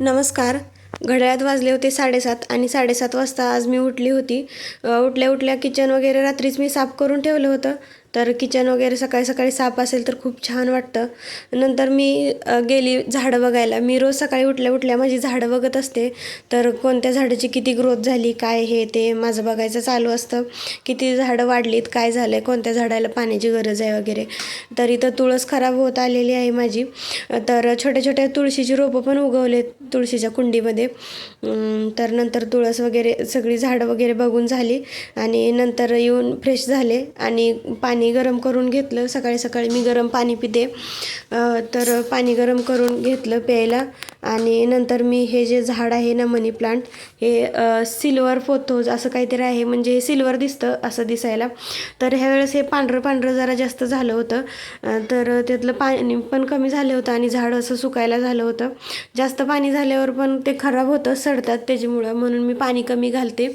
नमस्कार. घड्याळात वाजले होते साडेसात आणि साडेसात वाजता आज मी उठली होती. उठल्या उठल्या किचन वगैरे रात्रीच मी साफ करून ठेवलं होतं. तर किचन वगैरे सकाळी सकाळी साफ असेल तर खूप छान वाटतं. नंतर मी गेली झाडं बघायला. मी रोज सकाळी उठल्या उठल्या माझी झाडं बघत असते. तर कोणत्या झाडाची किती ग्रोथ झाली काय हे ते माझं बघायचं चालू असतं. किती झाडं वाढलीत काय झालं आहे कोणत्या झाडाला पाण्याची गरज आहे वगैरे. तर इथं तुळस खराब होत आलेली आहे माझी. तर छोट्या छोट्या तुळशीची रोपं पण उगवले तुळशीच्या कुंडीमध्ये. तर नंतर तुळस वगैरे सगळी झाडं वगैरे बघून झाली. आणि नंतर येऊन फ्रेश झाले. आणि पाणी गरम करून घेतलं. सकाळी सकाळी मी गरम पाणी पिते. तर पाणी गरम करून घेतलं प्यायला. आणि नंतर मी हे जे झाड आहे ना मनी प्लांट हे सिल्वर फोथोज असं काहीतरी आहे. म्हणजे हे सिल्वर दिसतं असं दिसायला. तर ह्यावेळेस हे पांढरं पांढरं जरा जास्त झालं होतं. तर त्यातलं पाणी पण कमी झालं होतं आणि झाड असं सुकायला झालं होतं. जास्त पाणी झाल्यावर पण ते खराब होतं सडतात त्याच्यामुळं. म्हणून मी पाणी कमी घालते.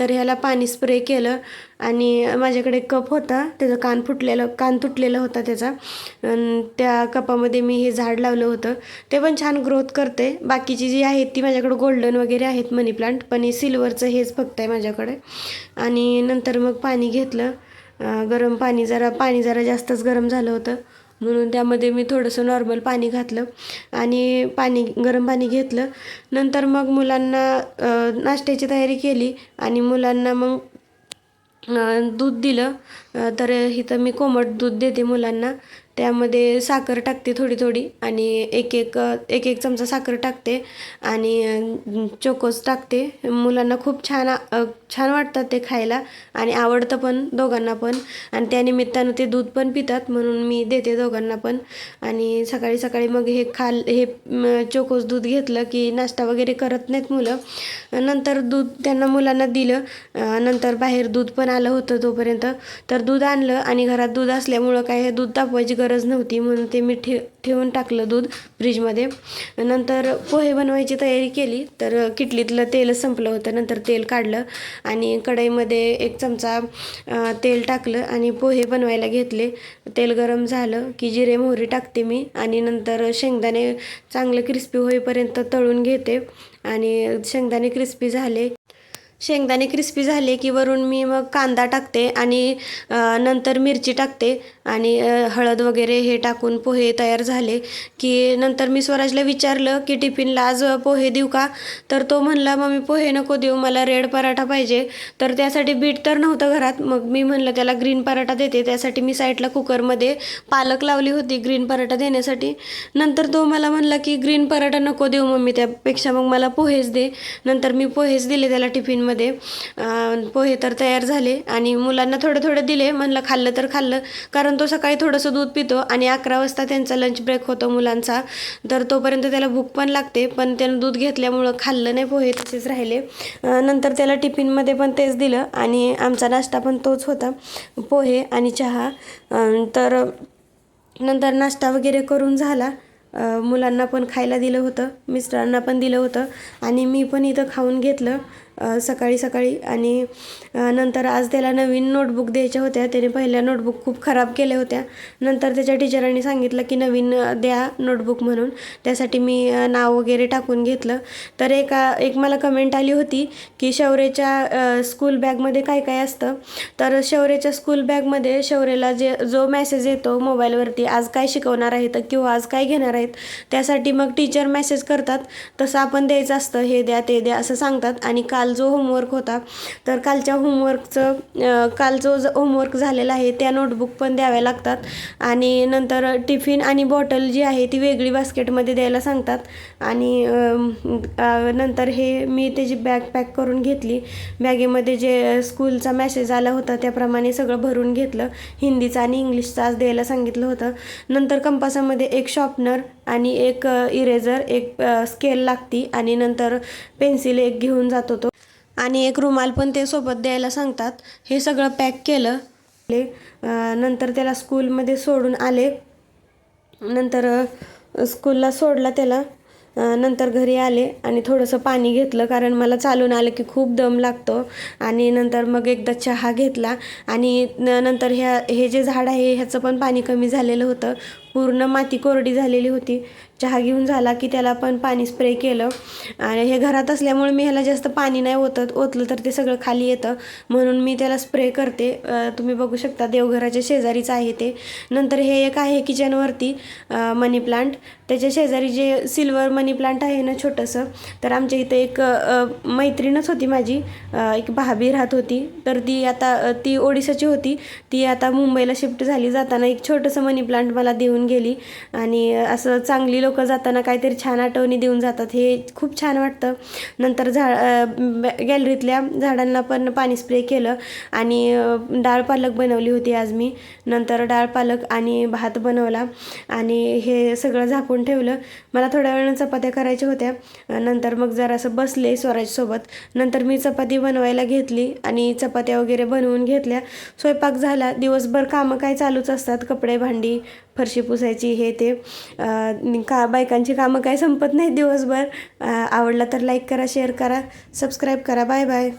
तर ह्याला पाणी स्प्रे केलं. आणि माझ्याकडे कप होता त्याचं कान फुटलेलं कान तुटलेला होता त्याचा. त्या कपामध्ये मी हे झाड लावलं होतं. ते पण छान ग्रोथ करते. बाकीची जी आहेत ती माझ्याकडे गोल्डन वगैरे आहेत मनी प्लांट पण हे सिल्वरचं हेच फक्त आहे माझ्याकडे. आणि नंतर मग पाणी घेतलं. गरम पाणी जरा पाणी जरा जास्तच गरम झालं होतं. म्हणून त्यामध्ये मी थोडंसं नॉर्मल पाणी घातलं. आणि पाणी गरम पाणी घेतलं. नंतर मग मुलांना नाश्त्याची तयारी केली. आणि मुलांना मग दूध दिलं. तर इथं मी कोमट दूध देते मुलांना. त्यामध्ये साखर टाकते थोडी थोडी आणि एक एक एक एक चमचा साखर टाकते आणि चोकोस टाकते. मुलांना खूप छान छान वाटतात ते खायला आणि आवडतं पण दोघांना पण. आणि त्या निमित्तानं ते दूध पण पितात म्हणून मी देते दोघांना पण. आणि सकाळी सकाळी मग हे खाल हे चोकोस दूध घेतलं की नाश्ता वगैरे करत नाहीत मुलं. नंतर दूध त्यांना मुलांना दिलं. नंतर बाहेर दूध पण आलं होतं तोपर्यंत. तर दूध आणलं आणि घरात दूध असल्यामुळं काय हे दूध तापवायची गरज नव्हती म्हणून ते मी ठे ठेवून टाकलं दूध फ्रीजमध्ये. नंतर पोहे बनवायची तयारी केली. तर किटलीतलं तेल संपलं होतं. नंतर तेल काढलं आणि कढईमध्ये एक चमचा तेल टाकलं आणि पोहे बनवायला घेतले. तेल गरम झालं की जिरे मोहरी टाकते मी आणि नंतर शेंगदाणे चांगलं क्रिस्पी होईपर्यंत तळून घेते आणि शेंगदाणे क्रिस्पी झाले. शेंगदाणे क्रिस्पी झाले की वरून मी मग कांदा टाकते आणि नंतर मिरची टाकते. आणि हळद वगैरे हे टाकून पोहे तयार झाले की नंतर मी स्वराजला विचारलं की टिफिनला आज पोहे देऊ का? तर तो म्हणला मम्मी पोहे नको देऊ मला रेड पराठा पाहिजे. तर त्यासाठी बीट तर नव्हतं घरात. मग मी म्हणलं त्याला ग्रीन पराठा देते. त्यासाठी मी साईडला कुकरमध्ये पालक लावली होती ग्रीन पराठा देण्यासाठी. नंतर तो मला म्हणला की ग्रीन पराठा नको देऊ मम्मी त्यापेक्षा मग मला पोहेच दे. नंतर मी पोहेच दिले त्याला टिफिनमध्ये. पोहे तर तयार झाले आणि मुलांना थोडं थोडं दिले. म्हणलं खाल्लं तर खाल्लं. कारण तो सकाळी थोडंसं दूध पितो आणि अकरा वाजता त्यांचा लंच ब्रेक होतो मुलांचा. तर तोपर्यंत त्याला भूक पण लागते पण त्यानं दूध घेतल्यामुळं खाल्लं नाही पोहे तसेच राहिले. नंतर त्याला टिफिनमध्ये पण तेच दिलं आणि आमचा नाश्ता पण तोच होता पोहे आणि चहा. तर नंतर नाश्ता वगैरे करून झाला. मुलांना पण खायला दिलं होतं मिस्टरांना पण दिलं होतं आणि मी पण इथं खाऊन घेतलं. सकाळी सकाळी आणि नंतर आज त्याला नवीन नोटबुक द्यायच्या होत्या. त्याने पहिल्या नोटबुक खूप खराब केल्या होत्या. नंतर त्याच्या टीचरांनी सांगितलं की नवीन द्या नोटबुक म्हणून. त्यासाठी मी नाव वगैरे टाकून घेतलं. तर एका एक मला कमेंट आली होती की शौर्याच्या स्कूल बॅगमध्ये काय काय असतं? तर शौर्याच्या स्कूल बॅगमध्ये शौर्याला जे जो मेसेज येतो मोबाईलवरती आज काय शिकवणार आहेत किंवा आज काय घेणार आहेत? त्यासाठी मग टीचर मेसेज करतात. तसं आपण द्यायचं असतं हे द्या ते द्या असं सांगतात. आणि का काल जो होमवर्क होता तर कालच्या होमवर्कचं काल जो होमवर्क झालेला आहे त्या नोटबुक पण द्याव्या लागतात. आणि नंतर टिफिन आणि बॉटल जी आहे ती वेगळी बास्केटमध्ये द्यायला सांगतात. आणि नंतर हे मी त्याची बॅग पॅक करून घेतली बॅगेमध्ये जे स्कूलचा मॅसेज आला होता त्याप्रमाणे सगळं भरून घेतलं. हिंदीचा आणि इंग्लिशचा आज द्यायला सांगितलं होतं. नंतर कंपासामध्ये एक शॉपनर आणि एक इरेझर एक स्केल लागती आणि नंतर पेन्सिल एक घेऊन जातो तो. आणि एक रुमाल पण ते सोबत द्यायला सांगतात. हे सगळं पॅक केलं. नंतर त्याला स्कूलमध्ये सोडून आले. नंतर स्कूलला सोडला त्याला. नंतर घरी आले आणि थोडंसं पाणी घेतलं कारण मला चालून आलं की खूप दम लागतो. आणि नंतर मग एकदा चहा घेतला आणि न- नंतर ह्या हे जे झाड आहे ह्याचं पण पाणी कमी झालेलं होतं. पूर्ण माती कोरडी झालेली होती. चहा घेऊन झाला की त्याला पण पाणी स्प्रे केलं. आणि हे घरात असल्यामुळे मी ह्याला जास्त पाणी नाही ओतत. ओतलं तर ते सगळं खाली येतं. म्हणून मी त्याला स्प्रे करते. तुम्ही बघू शकता देवघराच्या शेजारीच आहे ते. नंतर हे एक आहे किचनवरती मनी प्लांट त्याच्या शेजारी जे सिल्वर मनी प्लांट आहे ना छोटंसं तर आमच्या इथे एक मैत्रीणच होती माझी. एक भाभी राहत होती. तर ती आता ती ओडिसाची होती. ती आता मुंबईला शिफ्ट झाली. जाताना एक छोटंसं मनी प्लांट मला देऊन गेली. आणि असं चांगली लोक जाताना काहीतरी छान आठवणी देऊन जातात. हे खूप छान वाटतं. नंतर झाड गॅलरीतल्या झाडांना पण पाणी स्प्रे केलं आणि डाळ पालक बनवली होती आज मी. नंतर डाळ पालक आणि भात बनवला आणि हे सगळं झाकून ठेवलं. मला थोड्या वेळानं चपात्या करायच्या होत्या. नंतर मग जरासं बसले स्वराजसोबत. नंतर मी चपाती बनवायला घेतली आणि चपात्या वगैरे बनवून घेतल्या. स्वयंपाक झाला. दिवसभर कामं काय चालूच असतात. कपडे भांडी फरशी पुसायची हे ते. का बायकांची कामं काय संपत नाही दिवसभर. आवडला तर लाईक करा शेअर करा सबस्क्राईब करा. Bye bye